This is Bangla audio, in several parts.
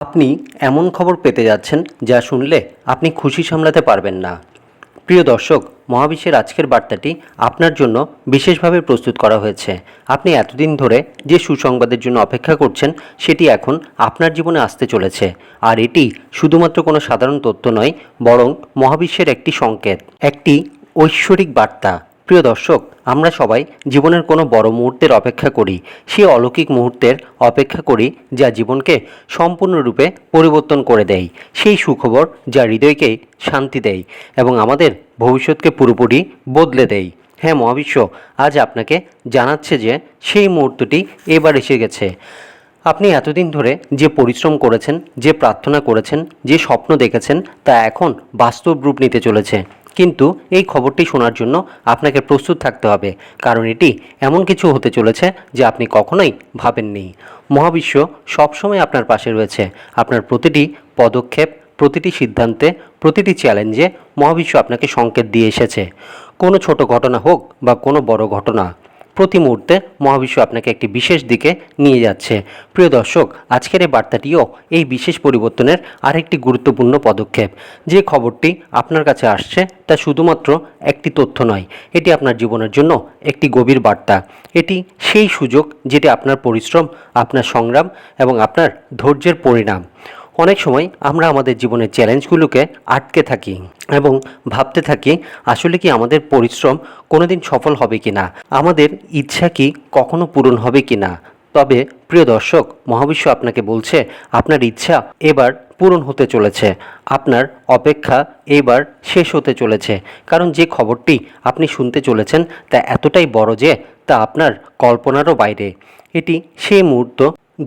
আপনি এমন খবর পেতে যাচ্ছেন যা শুনলে আপনি খুশি সামলাতে পারবেন না। প্রিয় দর্শক, মহাবিশ্বের আজকের বার্তাটি আপনার জন্য বিশেষভাবে প্রস্তুত করা হয়েছে। আপনি এতদিন ধরে যে সুসংবাদের জন্য অপেক্ষা করছেন, সেটি এখন আপনার জীবনে আসতে চলেছে। আর এটি শুধুমাত্র কোনো সাধারণ তথ্য নয়, বরং মহাবিশ্বের একটি সংকেত, একটি ঐশ্বরিক বার্তা। প্রিয় দর্শক, আমরা সবাই জীবনের কোনো বড় মুহূর্তের অপেক্ষা করি, সেই অলৌকিক মুহূর্তের অপেক্ষা করি যা জীবনকে সম্পূর্ণরূপে পরিবর্তন করে দেয়, সেই সুখবর যা হৃদয়কে শান্তি দেয় এবং আমাদের ভবিষ্যৎকে পুরোপুরি বদলে দেয়। হ্যাঁ মহাবিশ্ব, আজ আপনাকে জানাচ্ছে যে সেই মুহূর্তটি এবার এসে গেছে। আপনি এতদিন ধরে যে পরিশ্রম করেছেন, যে প্রার্থনা করেছেন, যে স্বপ্ন দেখেছেন, তা এখন বাস্তব রূপ নিতে চলেছে। কিন্তু এই খবরটি শোনার জন্য আপনাকে প্রস্তুত থাকতে হবে। কারণ এটি এমন কিছু হতে চলেছে যে আপনি কখনোই ভাবেননি। মহাবিশ্ব সবসময় আপনার পাশে রয়েছে। আপনার প্রতিটি পদক্ষেপ, প্রতিটি সিদ্ধান্তে, প্রতিটি চ্যালেঞ্জে মহাবিশ্ব আপনাকে সংকেত দিয়ে এসেছে। কোনো ছোট ঘটনা হোক বা কোনো বড় ঘটনা প্রতি মুহূর্তে মহাবিশ্ব আপনাকে একটি বিশেষ দিকে নিয়ে যাচ্ছে। প্রিয় দর্শক, আজকের এই বার্তাটিও এই বিশেষ পরিবর্তনের আরেকটি গুরুত্বপূর্ণ পদক্ষেপ। যে খবরটি আপনার কাছে আসছে তা শুধুমাত্র একটি তথ্য নয়, এটি আপনার জীবনের জন্য একটি গভীর বার্তা। এটি সেই সুযোগ যেটি আপনার পরিশ্রম, আপনার সংগ্রাম এবং আপনার ধৈর্যের পরিণাম। অনেক সময় আমরা আমাদের জীবনের চ্যালেঞ্জগুলোকে আটকে থাকি এবং ভাবতে থাকি, আসলে কি আমাদের পরিশ্রম কোনোদিন সফল হবে কি না আমাদের ইচ্ছা কি কখনো পূরণ হবে কি না তবে, প্রিয় দর্শক, মহাবিশ্ব আপনাকে বলছে, আপনার ইচ্ছা এবার পূরণ হতে চলেছে। আপনার অপেক্ষা এবার শেষ হতে চলেছে। কারণ যে খবরটি আপনি শুনতে চলেছেন, তা এতটাই বড় যে, তা আপনার কল্পনারও বাইরে। এটি সেই মুহূর্ত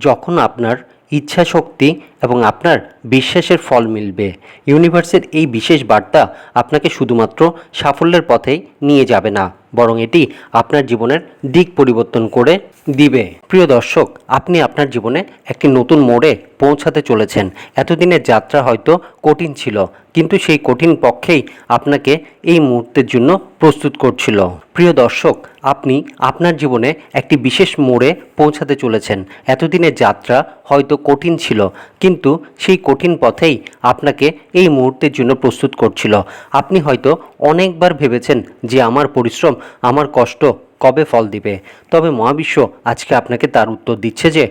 যখন আপনার ইচ্ছা শক্তি এবং আপনার বিশ্বাসের ফল মিলবে। ইউনিভার্সের এই বিশেষ বার্তা আপনাকে শুধুমাত্র সাফল্যের পথেই নিয়ে যাবে না, বরং এটি আপনার জীবনের দিক পরিবর্তন করে দিবে। প্রিয় দর্শক, আপনি আপনার জীবনে একটি নতুন মোড়ে পৌঁছাতে চলেছেন। এতদিনের যাত্রা হয়তো কঠিন ছিল কিন্তু সেই কঠিন পক্ষেই আপনাকে এই মুহূর্তের জন্য প্রস্তুত করছিল। প্রিয় দর্শক, আপনি আপনার জীবনে একটি বিশেষ মোড়ে পৌঁছাতে চলেছেন। এতদিনের যাত্রা হয়তো কঠিন ছিল, কিন্তু সেই কঠিন পথেই আপনাকে এই মুহূর্তের জন্য প্রস্তুত করছিল। আপনি হয়তো অনেকবার ভেবেছেন যে আমার পরিশ্রম, আমার কষ্ট কবে ফল দিবে। তবে মহাবিশ্ব আজকে আপনাকে তার উত্তর দিচ্ছে যে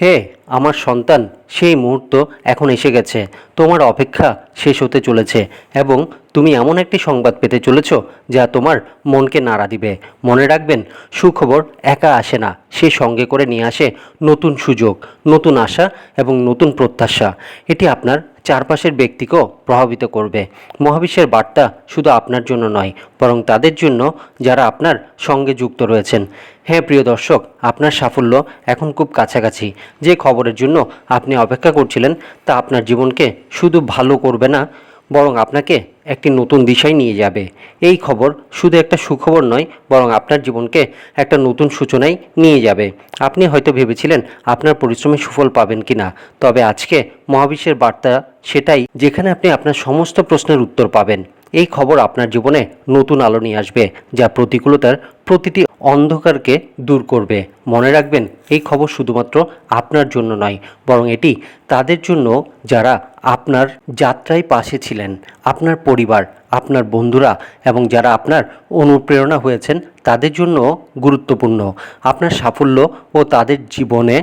হে, আমার সন্তান, সেই মুহূর্ত এখন এসে গেছে। তোমার অপেক্ষা শেষ হতে চলেছে এবং তুমি এমন একটি সংবাদ পেতে চলেছ যা তোমার মনকে নাড়া দিবে। মনে রাখবেন, সুখবর একা আসে না। সে সঙ্গে করে নিয়ে আসে নতুন সুযোগ, নতুন আশা এবং নতুন প্রত্যাশা। এটি আপনার চারপাশের ব্যক্তিকেও প্রভাবিত করবে। মহাবিশ্বের বার্তা শুধু আপনার জন্য নয়, বরং তাদের জন্য যারা আপনার সঙ্গে যুক্ত রয়েছেন। হ্যাঁ প্রিয় দর্শক, আপনার সাফল্য এখন খুব কাছাকাছি। যে খবরের জন্য আপনি অপেক্ষা করছিলেন তা আপনার জীবনকে শুধু ভালো করবে না বরং আপনাকে একটি নতুন দিশায় নিয়ে যাবে। এই খবর শুধু একটা সুখবর নয়, বরং আপনার জীবনকে একটা নতুন সূচনায় নিয়ে যাবে। আপনি হয়তো ভেবেছিলেন আপনার পরিশ্রমে সুফল পাবেন কি না তবে আজকে মহাবিশ্বের বার্তা সেটাই যেখানে আপনি আপনার সমস্ত প্রশ্নের উত্তর পাবেন। এই খবর আপনার জীবনে নতুন আলো নিয়ে আসবে, যা প্রতিকূলতার প্রতিটি অন্ধকারকে দূর করবে। মনে রাখবেন, এই খবর শুধুমাত্র আপনার জন্য নয়, বরং এটি তাদের জন্য যারা আপনার যাত্রায় পাশে ছিলেন, আপনার পরিবার, আপনার বন্ধুরা এবং যারা আপনার অনুপ্রেরণা হয়েছেন, তাদের জন্য গুরুত্বপূর্ণ। আপনার সাফল্য ও তাদের জীবনে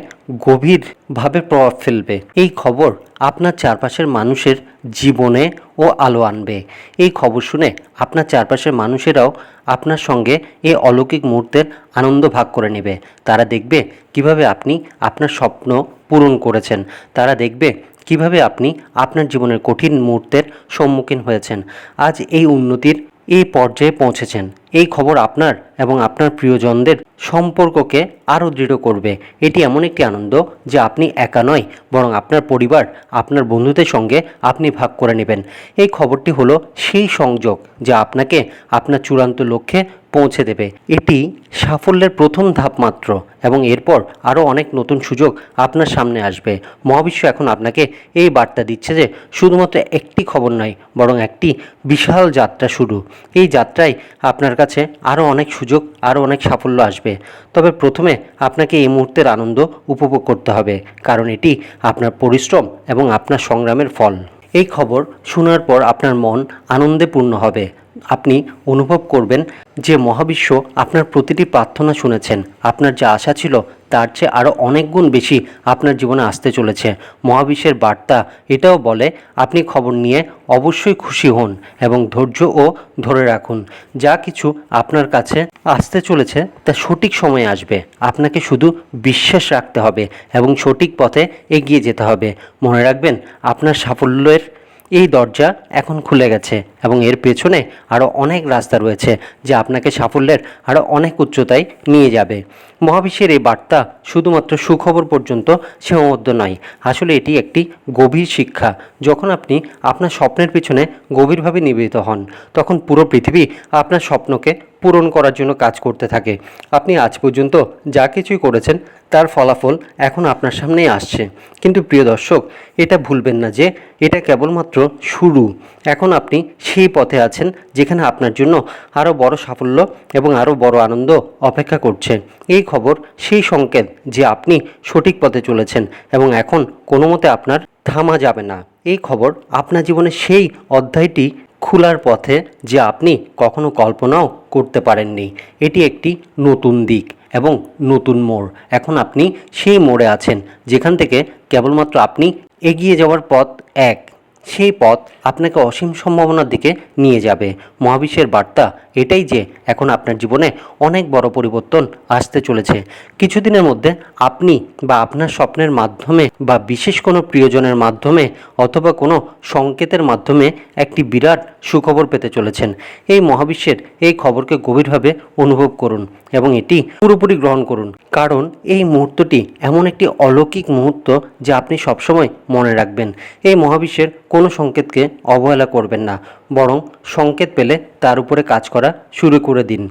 গভীরভাবে প্রভাব ফেলবে। এই খবর আপনার চারপাশের মানুষের জীবনে ও আলো আনবে। এই খবর শুনে আপনার চারপাশের মানুষেরাও আপনার সঙ্গে এই অলৌকিক মুহূর্তের আনন্দ ভাগ করে নেবে। তারা দেখবে কীভাবে আপনি আপনার স্বপ্ন পূরণ করেছেন। তারা দেখবে কীভাবে আপনি আপনার জীবনের কঠিন মুহূর্তের সম্মুখীন হয়েছেন। আজ এই উন্নতির এই পর্যায়ে পৌঁছেছেন। এই খবর আপনার এবং আপনার প্রিয়জনদের সম্পর্ককে আরও দৃঢ় করবে। এটি এমন একটি আনন্দ যে আপনি একা নয়, বরং আপনার পরিবার, আপনার বন্ধুদের সঙ্গে আপনি ভাগ করে নেবেন। এই খবরটি হলো সেই সংযোগ যা আপনাকে আপনার চূড়ান্ত লক্ষ্যে পৌঁছে দেবে। এটি সাফল্যের প্রথম ধাপ মাত্র এবং এরপর আরও অনেক নতুন সুযোগ আপনার সামনে আসবে। মহাবিশ্ব এখন আপনাকে এই বার্তা দিচ্ছে যে শুধুমাত্র একটি খবর নয়, বরং একটি বিশাল যাত্রা শুরু। এই যাত্রায় আপনার কাছে আরও অনেক সুযোগ, আরও অনেক সাফল্য আসবে। তবে প্রথমে আপনাকে এই মুহূর্তের আনন্দ উপভোগ করতে হবে, কারণ এটি আপনার পরিশ্রম এবং আপনার সংগ্রামের ফল। এই খবর শোনার পর আপনার মন আনন্দে পূর্ণ হবে। আপনি অনুভব করবেন যে মহাবিশ্ব আপনার প্রতিটি প্রার্থনা শুনেছেন, আপনার যা আশা ছিল তার চেয়ে আরও অনেক গুণ বেশি আপনার জীবনে আসতে চলেছে। মহাবিশ্বের বার্তা এটাও বলে, আপনি খবর নিয়ে অবশ্যই খুশি হন এবং ধৈর্য ও ধরে রাখুন। যা কিছু আপনার কাছে আসতে চলেছে, তা সঠিক সময়ে আসবে। আপনাকে শুধু বিশ্বাস রাখতে হবে এবং সঠিক পথে এগিয়ে যেতে হবে। মনে রাখবেন, আপনার সাফল্যের এই দরজা এখন খুলে গেছে। এবং এর পেছনে আরও অনেক রাস্তা রয়েছে যা আপনাকে সাফল্যের আরও অনেক উচ্চতায় নিয়ে যাবে। মহাবিশ্বের এই বার্তা শুধুমাত্র সুখবর পর্যন্ত সীমাবদ্ধ নয়, আসলে এটি একটি গভীর শিক্ষা। যখন আপনি আপনার স্বপ্নের পিছনে গভীরভাবে নিবেদিত হন, তখন পুরো পৃথিবী আপনার স্বপ্নকে পূরণ করার জন্য কাজ করতে থাকে। আপনি আজ পর্যন্ত যা কিছুই করেছেন, তার ফলাফল এখন আপনার সামনেই আসছে। কিন্তু প্রিয় দর্শক, এটা ভুলবেন না যে এটা কেবলমাত্র শুরু। এখন আপনি সেই পথে আছেন যেখানে আপনার জন্য আরও বড় সাফল্য এবং আরও বড় আনন্দ অপেক্ষা করছে। এই খবর, সেই সংকেত যে আপনি সঠিক পথে চলেছেন এবং এখন কোনো মতে আপনার থামা যাবে না। এই খবর আপনার জীবনে সেই অধ্যায়টি খোলার পথে যে আপনি কখনো কল্পনাও করতে পারেননি। এটি একটি নতুন দিক এবং নতুন মোড়। এখন আপনি সেই মোড়ে আছেন যেখান থেকে কেবলমাত্র আপনি এগিয়ে যাওয়ার পথ এক। সেই পথ আপনাকে অসীম সম্ভাবনার দিকে নিয়ে যাবে। মহাবিশ্বের বার্তা এটাই যে এখন আপনার জীবনে অনেক বড় পরিবর্তন আসতে চলেছে। কিছুদিনের মধ্যে আপনি বা আপনার স্বপ্নের মাধ্যমে বা বিশেষ কোনো প্রিয়জনের মাধ্যমে অথবা কোনো সংকেতের মাধ্যমে একটি বিরাট সুখবর পেতে চলেছেন। এই মহাবিশ্বের এই খবরকে গভীরভাবে অনুভব করুন এবং এটি পুরোপুরি গ্রহণ করুন। কারণ এই মুহূর্তটি এমন একটি অলৌকিক মুহূর্ত যা আপনি সবসময় মনে রাখবেন। এই মহাবিশ্বের কোনো সংকেতকে অবহেলা করবেন না, বরং সংকেত পেলে তার উপরে কাজ করা শুরু করে দিন।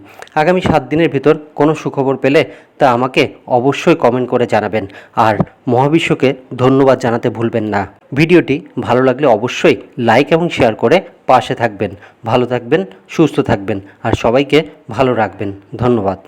আগামী সাত দিনের ভিতর কোনো সুখবর পেলে তা আমাকে অবশ্যই কমেন্ট করে জানাবেন। আর মহাবিশ্বকে ধন্যবাদ জানাতে ভুলবেন না। ভিডিওটি ভালো লাগলে অবশ্যই লাইক এবং শেয়ার করে পাশে থাকবেন। ভালো থাকবেন, সুস্থ থাকবেন, আর সবাইকে ভালো রাখবেন। ধন্যবাদ।